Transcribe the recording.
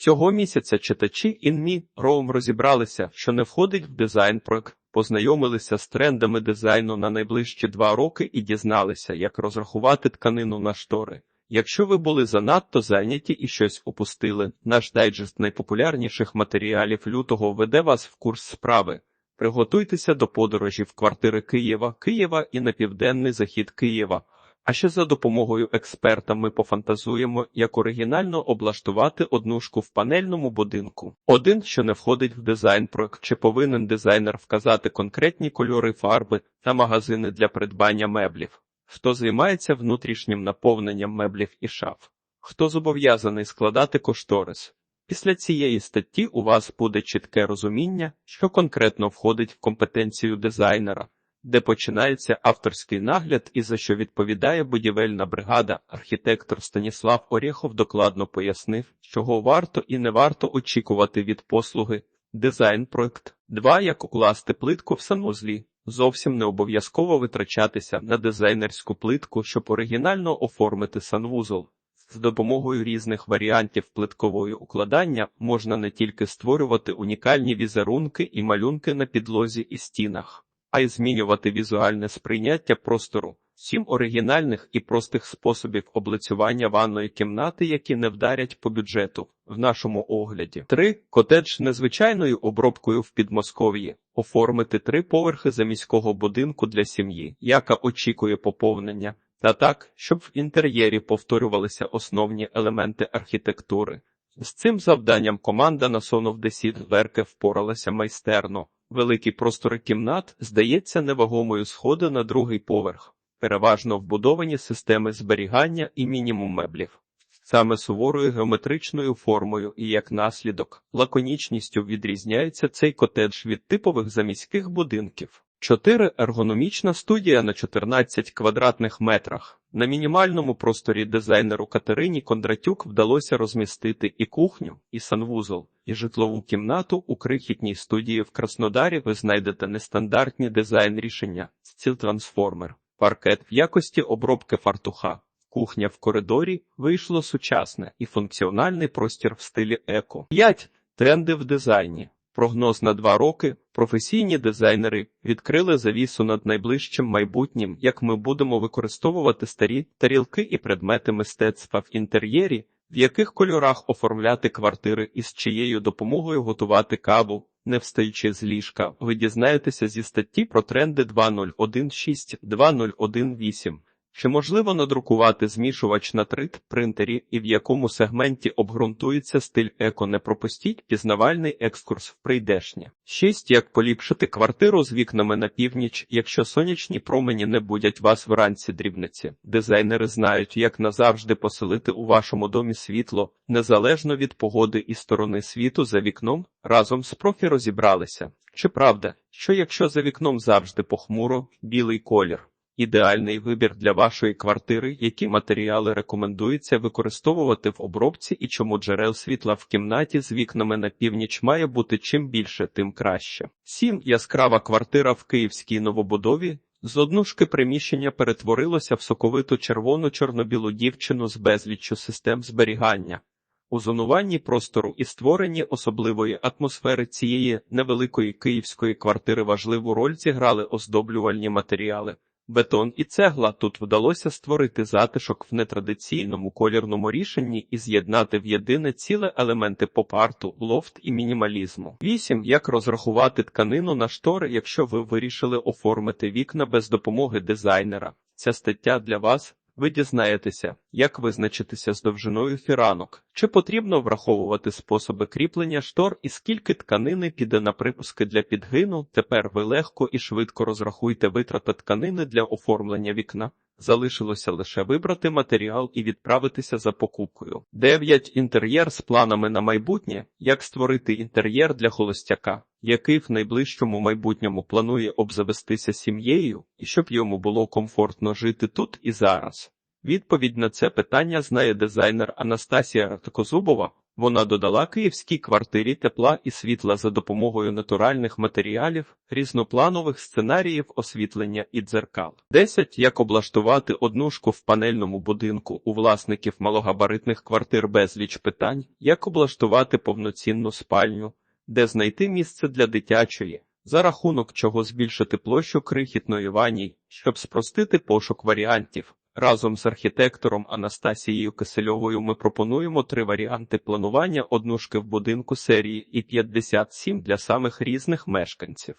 Цього місяця читачі інмі Роум розібралися, що не входить в дизайн проект, познайомилися з трендами дизайну на найближчі два роки і дізналися, як розрахувати тканину на штори. Якщо ви були занадто зайняті і щось упустили, наш дайджест найпопулярніших матеріалів лютого веде вас в курс справи. Приготуйтеся до подорожі в квартири Києва, Києва і на південний захід Києва. А ще за допомогою експерта ми пофантазуємо, як оригінально облаштувати однушку в панельному будинку. Один, що не входить в дизайн проект, чи повинен дизайнер вказати конкретні кольори фарби та магазини для придбання меблів. Хто займається внутрішнім наповненням меблів і шаф? Хто зобов'язаний складати кошторис? Після цієї статті у вас буде чітке розуміння, що конкретно входить в компетенцію дизайнера, де починається авторський нагляд і за що відповідає будівельна бригада. Архітектор Станіслав Орєхов докладно пояснив, чого варто і не варто очікувати від послуги. Дизайн проект 2. Як укласти плитку в санузлі. Зовсім не обов'язково витрачатися на дизайнерську плитку, щоб оригінально оформити санвузол. З допомогою різних варіантів плиткової укладання можна не тільки створювати унікальні візерунки і малюнки на підлозі і стінах, а й змінювати візуальне сприйняття простору. Сім оригінальних і простих способів облицювання ванної кімнати, які не вдарять по бюджету в нашому огляді. 3. котедж незвичайною обробкою в Підмосков'ї. Оформити три поверхи заміського будинку для сім'ї, яка очікує поповнення, та так, щоб в інтер'єрі повторювалися основні елементи архітектури. З цим завданням команда на Сонов Десід Верке впоралася майстерно. Великі простори кімнат, здається, невагомою сходи на другий поверх переважно вбудовані системи зберігання і мінімум меблів. Саме суворою геометричною формою і як наслідок, лаконічністю відрізняється цей котедж від типових заміських будинків. 4. ергономічна студія на 14 квадратних метрах. На мінімальному просторі дизайнеру Катерині Кондратюк вдалося розмістити і кухню, і санвузол, і житлову кімнату у крихітній студії в Краснодарі ви знайдете нестандартні дизайн рішення, стіл трансформер паркет в якості обробки фартуха. Кухня в коридорі вийшло сучасне і функціональний простір в стилі еко. 5. тренди в дизайні. Прогноз на два роки. Професійні дизайнери відкрили завісу над найближчим майбутнім, як ми будемо використовувати старі тарілки і предмети мистецтва в інтер'єрі, в яких кольорах оформляти квартири і з чиєю допомогою готувати каву, не встаючи з ліжка. Ви дізнаєтеся зі статті про тренди 2016-2018. Чи можливо надрукувати змішувач на 3D принтері і в якому сегменті обґрунтується стиль еко не пропустіть пізнавальний екскурс в прийдешнє. 6. Як поліпшити квартиру з вікнами на північ, якщо сонячні промені не будять вас вранці дрібниці. Дизайнери знають, як назавжди поселити у вашому домі світло, незалежно від погоди і сторони світу за вікном, разом з профі розібралися. Чи правда, що якщо за вікном завжди похмуро, білий колір? Ідеальний вибір для вашої квартири, які матеріали рекомендується використовувати в обробці і чому джерел світла в кімнаті з вікнами на північ має бути чим більше, тим краще. 7. яскрава квартира в київській новобудові. З однушки приміщення перетворилося в соковиту червону чорнобілу дівчину з безліччю систем зберігання. У зонуванні простору і створенні особливої атмосфери цієї невеликої київської квартири важливу роль зіграли оздоблювальні матеріали. Бетон і цегла тут вдалося створити затишок в нетрадиційному колірному рішенні і з'єднати в єдине ціле елементи поп-арту, лофт і мінімалізму. 8. Як розрахувати тканину на штори, якщо ви вирішили оформити вікна без допомоги дизайнера? Ця стаття для вас. Ви дізнаєтеся, як визначитися з довжиною фіранок, чи потрібно враховувати способи кріплення штор і скільки тканини піде на припуски для підгину. Тепер ви легко і швидко розрахуйте витрати тканини для оформлення вікна. Залишилося лише вибрати матеріал і відправитися за покупкою. 9. інтер'єр з планами на майбутнє. Як створити інтер'єр для холостяка, який в найближчому майбутньому планує обзавестися сім'єю, і щоб йому було комфортно жити тут і зараз. Відповідь на це питання знає дизайнер Анастасія Артакозубова. Вона додала київській квартирі тепла і світла за допомогою натуральних матеріалів, різнопланових сценаріїв освітлення і дзеркал. 10. Як облаштувати однушку в панельному будинку у власників малогабаритних квартир безліч питань, як облаштувати повноцінну спальню, де знайти місце для дитячої, за рахунок чого збільшити площу крихітної ваній, щоб спростити пошук варіантів. Разом з архітектором Анастасією Кисельовою ми пропонуємо три варіанти планування однушки в будинку серії і 57 для самих різних мешканців.